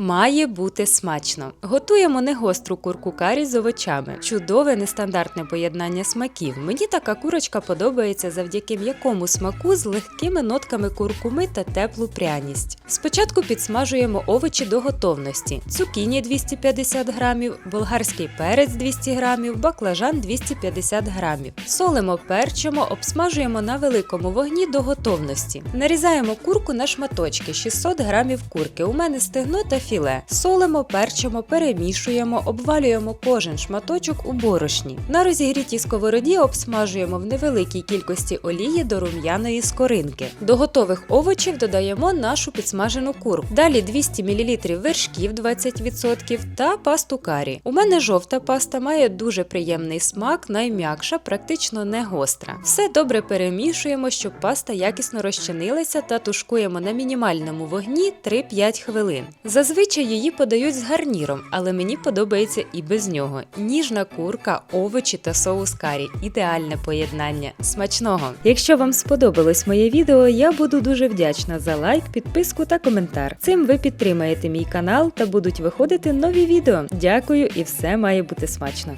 Має бути смачно. Готуємо негостру курку карі з овочами. Чудове нестандартне поєднання смаків. Мені така курочка подобається завдяки м'якому смаку з легкими нотками куркуми та теплу пряність. Спочатку підсмажуємо овочі до готовності: цукіні 250 грамів, болгарський перець 200 грамів, баклажан 250 грамів. Солимо, перчимо, обсмажуємо на великому вогні до готовності. Нарізаємо курку на шматочки 600 грамів курки. У мене стегно та філе. Солимо, перчимо, перемішуємо, обвалюємо кожен шматочок у борошні. На розігрітій сковороді обсмажуємо в невеликій кількості олії до рум'яної скоринки. До готових овочів додаємо нашу підсмажену курку. Далі 200 мл вершків 20% та пасту карі. У мене жовта паста має дуже приємний смак, найм'якша, практично не гостра. Все добре перемішуємо, щоб паста якісно розчинилася та тушкуємо на мінімальному вогні 3-5 хвилин. Зазвичай її подають з гарніром, але мені подобається і без нього. Ніжна курка, овочі та соус карі ідеальне поєднання. Смачного! Якщо вам сподобалось моє відео, я буду дуже вдячна за лайк, підписку та коментар. Цим ви підтримаєте мій канал та будуть виходити нові відео. Дякую і все має бути смачно.